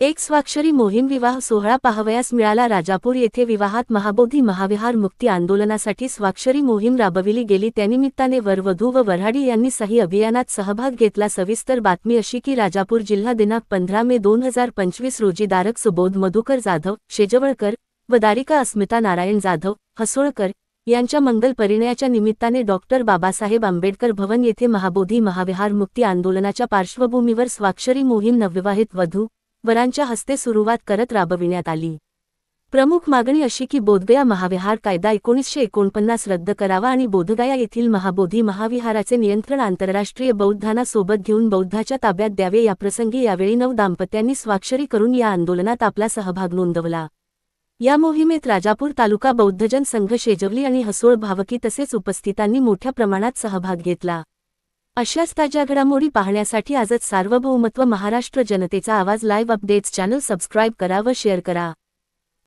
एक स्वाक्षरी मोहीम विवाह सोहळा पाहावयास मिळाला. राजापूर येथे विवाहात महाबोधी महाविहार मुक्ती आंदोलनासाठी स्वाक्षरी मोहीम राबविली गेली. त्यानिमित्ताने वरवधू व वऱ्हाडी यांनी सही अभियानात सहभाग घेतला. सविस्तर बातमी अशी की राजापूर जिल्हा दिनांक पंधरा मे दोन हजार पंचवीस रोजी दारक सुबोध मधुकर जाधव शेजवळकर व दारिका अस्मिता नारायण जाधव हसोळकर यांच्या मंगल परिणयाच्या निमित्ताने डॉक्टर बाबासाहेब आंबेडकर भवन येथे महाबोधी महाविहार मुक्ती आंदोलनाच्या पार्श्वभूमीवर स्वाक्षरी मोहीम नवविवाहित. वधू वरांच्या हस्ते सुरुवात करत राबविण्यात आली. प्रमुख मागणी अशी की बोधगया महाविहार कायदा एकोणीसशे एकोणपन्नास रद्द करावा आणि बोधगया येथील महाबोधी महाविहाराचे नियंत्रण आंतरराष्ट्रीय बौद्धांना सोबत घेऊन बौद्धाच्या ताब्यात द्यावे याप्रसंगी यावेळी नऊ दाम्पत्यांनी स्वाक्षरी करून या आंदोलनात आपला सहभाग नोंदवला. या मोहिमेत राजापूर तालुका बौद्धजन संघ शेजवली आणि हसोळ भावकी तसेच उपस्थितांनी मोठ्या प्रमाणात सहभाग घेतला. अशाच ताज्या घडामोडी पाहण्यासाठी आजच सार्वभौमत्व महाराष्ट्र जनतेचा आवाज लाईव्ह अपडेट्स चॅनल सबस्क्राईब करा व शेअर करा.